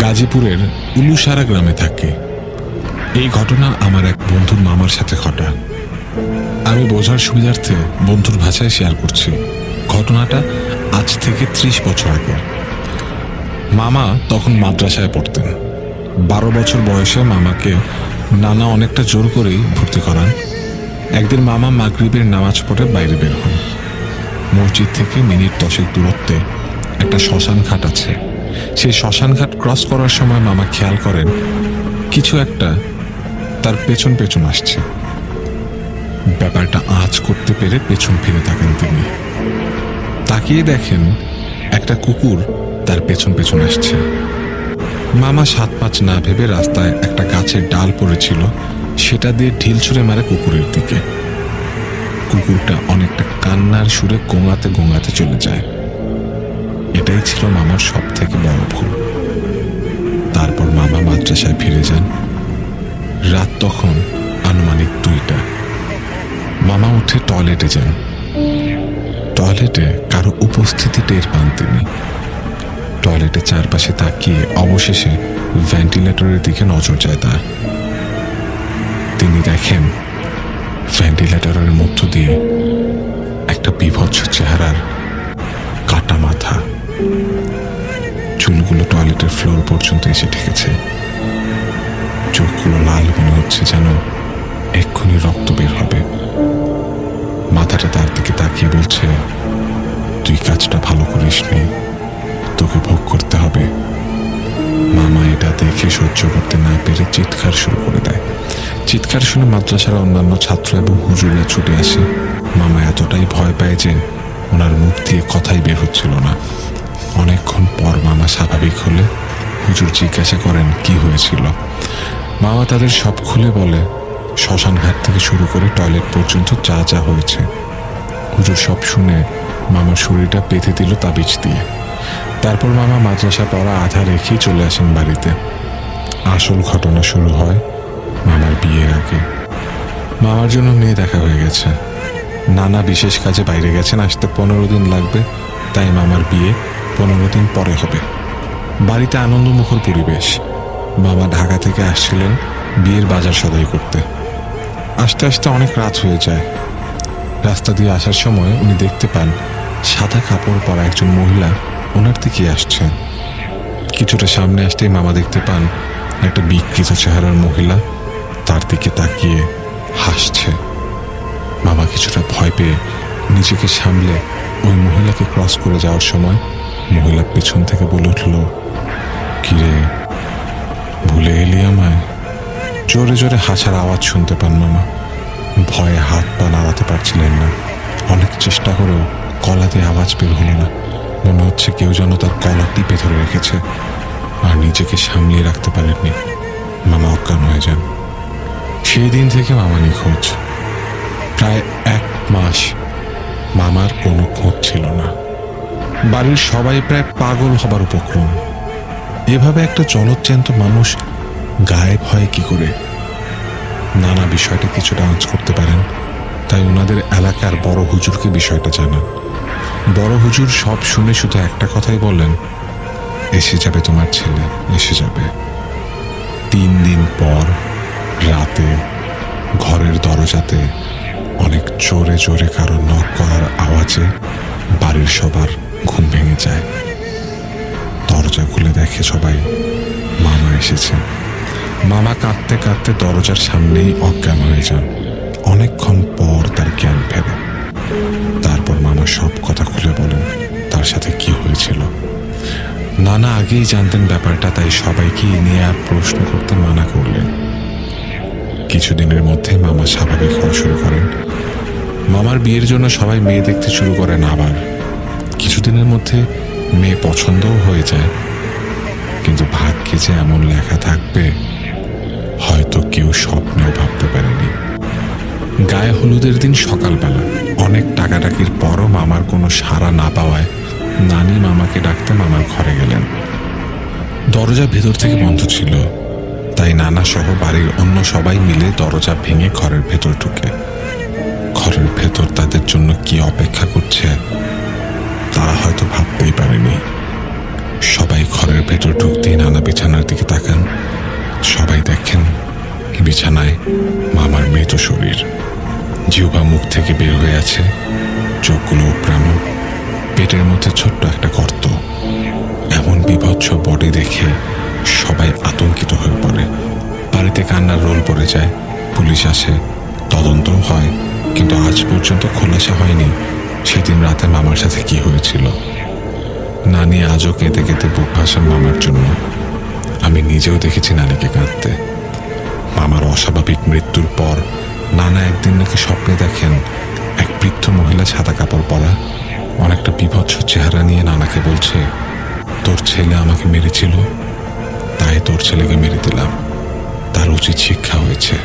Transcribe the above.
গাজীপুরের উলুসারা গ্রামে থাকি। এই ঘটনা আমার এক বন্ধুর মামার সাথে ঘটা। আমি বোঝার সুবিধার্থে বন্ধুর ভাষায় শেয়ার করছি। ঘটনাটা আজ থেকে ত্রিশ বছর আগে। মামা তখন মাদ্রাসায় পড়তেন। বারো বছর বয়সে মামাকে নানা অনেকটা জোর করেই ভর্তি করান। একদিন মামা মাগরিবের নামাজ পড়ে বাইরে বের হন। মসজিদ থেকে মিনিট দশেক দূরত্বে একটা শ্মশান ঘাট আছে। সেই শ্মশান ঘাট ক্রস করার সময় মামা খেয়াল করেন, কিছু একটা তার পেছন পেছন আসছে। ব্যাপারটা আঁচ করতে পেরে পেছন ফিরে থাকেন তিনি। তাকিয়ে দেখেন একটা কুকুর তার পেছন পেছন আসছে। মামা সাত পাঁচ না ভেবে রাস্তায় একটা গাছের ডাল পড়েছিল, সেটা দিয়ে ঢিল ছুঁড়ে মারে কুকুরের দিকে। কুকুরটা অনেকটা কান্নার সুরে গোঙাতে গোঙাতে চলে যায়। এটাই ছিল মামার সব থেকে বড় ভুল। তারপর মামা মাদ্রাসায় ফিরে যান। রাত তখন আনুমানিক দুইটা। মামা উঠে টয়লেটে যান। টয়লেটে কারও উপস্থিতি টের পান তিনি। টয়লেটের চারপাশে তাকিয়ে অবশেষে ভেন্টিলেটরের দিকে নজর যায় তার। তিনি দেখেন ভেন্টিলেটরের মধ্য দিয়ে একটা বিভৎস চেহারার চুলগুলো টয়লেটের ফ্লোর পর্যন্ত এসে ঠেকেছে। চোখগুলো লাল মনে হচ্ছে যেন এক্ষুনি রক্ত বের হবে। মাথাটা তার দিকে তাকিয়ে বলছে, তুই কাজটা ভালো করিস নি, তোকে ভোগ করতে হবে। মামা এটা দেখে সহ্য করতে না পেরে চিৎকার শুরু করে দেয়। চিৎকার শুনে মাদ্রাসার অন্যান্য ছাত্র এবং হুজুররা ছুটে আসে। মামা এতটাই ভয় পায় যে ওনার মুখ দিয়ে কথাই বের হচ্ছিল না। অনেকক্ষণ পর মামা স্বাভাবিক হলে হুজুর জিজ্ঞাসা করেন, কি হয়েছিল? মামা তাদের সব খুলে বলে, শ্মশান ঘাট থেকে শুরু করে টয়লেট পর্যন্ত যা যা হয়েছে। হুজুর সব শুনে মামার শরীরটা পেতে দিল তাবিজ দিয়ে। তারপর মামা মাদ্রাসা পড়া আধা রেখেই চলে আসেন বাড়িতে। আসল ঘটনা শুরু হয় মামার বিয়ের আগে। মামার জন্য মেয়ে দেখা হয়ে গেছে। নানা বিশেষ কাজে বাইরে গেছেন, আসতে পনেরো দিন লাগবে, তাই মামার বিয়ে পনেরো দিন পরে হবে। বাড়িতে আনন্দমুখর পরিবেশ। মামা ঢাকা থেকে আসছিলেন বিয়ের বাজার সদাই করতে। আস্তে আস্তে অনেক রাত হয়ে যায়। রাস্তা দিয়ে আসার সময় উনি দেখতে পান সাদা কাপড় পরা একজন মহিলা ওনার দিকে আসছেন কিছুটা সামনে আসতেই মামা দেখতে পান একটা বিকৃত চেহারার মহিলা তার দিকে তাকিয়ে হাসছে। মামা কিছুটা ভয় পেয়ে নিজেকে সামলে ওই মহিলাকে ক্রস করে যাওয়ার সময় মহিলা পেছন থেকে বলে উঠল, কিরে, ভুলে এলি আমায়? জোরে জোরে হাসার আওয়াজ শুনতে পান মামা। ভয়ে হাত পা নাড়াতে পারছিলেন না। অনেক চেষ্টা করেও গলা দিয়ে আওয়াজ বের হলো না। মনে হচ্ছে কেউ যেন তার কলা টিপে ধরে রেখেছে, আর নিজেকে সামলিয়ে রাখতে পারেননি। মামা অজ্ঞান হয়ে যান। সেই দিন থেকে মামা নিখোঁজ। প্রায় এক মাস মামার কোনো বাড়ির সবাই প্রায় পাগল হবার উপক্রম। এভাবে একটা জলজ্যান্ত মানুষ গায়েব হয় কি করে? নানা বিষয়টা কিছুটা আঁচ করতে পারেন, তাই ওনাদের এলাকার বড় হুজুরকে বিষয়টা জানান। বড় হুজুর সব শুনে শুধু একটা কথাই বললেন, এসে যাবে তোমার ছেলে, এসে যাবে। তিন দিন পর, রাতে, ঘরের দরজাতে অনেক জোরে জোরে কারও নখ করার আওয়াজে বাড়ির সবার ঘুম ভেঙে যায়। দরজা খুলে দেখে সবাই মামা এসেছে। মামা কাঁদতে কাঁদতে দরজার সামনেই অজ্ঞান হয়ে যান। অনেকক্ষণ পর তার জ্ঞান ফেরে। তারপর মামা সব কথা খুলে বলেন, তার সাথে কি হয়েছিল। নানা আগেই জানতেন ব্যাপারটা, তাই সবাইকে নিয়ে আর প্রশ্ন করতে মানা করলেন। কিছুদিনের মধ্যে মামা স্বাভাবিক হওয়া শুরু করেন। মামার বিয়ের জন্য সবাই মেয়ে দেখতে শুরু করেন আবার। কিছুদিনের মধ্যে মেয়ে পছন্দও হয়ে যায়। কিন্তু ভাগ্যে যে এমন লেখা থাকবে, হয়তো কেউ স্বপ্নেও ভাবতে পারেনি। গায়ে হলুদের দিন সকালবেলা, অনেক টাকাটাকির পরও মামার কোনো সাড়া না পাওয়ায় নানি মামাকে ডাকতে মামার ঘরে গেলেন। দরজা ভেতর থেকে বন্ধ ছিল, তাই নানা সহ বাড়ির অন্য সবাই মিলে দরজা ভেঙে ঘরের ভেতর ঢুকে। ঘরের ভেতর তাদের জন্য কি অপেক্ষা করছে? তারা হয়তো ভাবতেই পারেনি। সবাই ঘরের ভেতর ঢুকতেই নানা বিছানার দিকে তাকান। সবাই দেখেন, বিছানায় মামার মৃত শরীর। জিহ্বা মুখ থেকে বের হয়ে আছে, চোখগুলো উপড়ানো পেটের মধ্যে ছোট্ট একটা গর্ত। এমন বিভৎস বডি দেখে সবাই আতঙ্কিত হয়ে পড়ে। বাড়িতে কান্নার রোল পড়ে যায়। পুলিশ আসে। তদন্তও হয়, কিন্তু আজ পর্যন্ত খোলাসা হয়নি। সেদিন রাতে মামার সাথে কি হয়েছিল? নানি আজও কেঁদে কেঁদে বুক ভাসান মামার জন্য। আমি নিজেও দেখেছি নানিকে কাঁদতে। মামার অস্বাভাবিক মৃত্যুর পর নানা একদিন নাকি স্বপ্নে দেখেন এক বৃদ্ধ মহিলা সাদা কাপড় পরা, অনেকটা বিভৎস চেহারা নিয়ে নানাকে বলছে, তোর ছেলে আমাকে মেরেছিল, তাই তোর ছেলেকে মেরে দিলাম। তার উচিত শিক্ষা হয়েছে।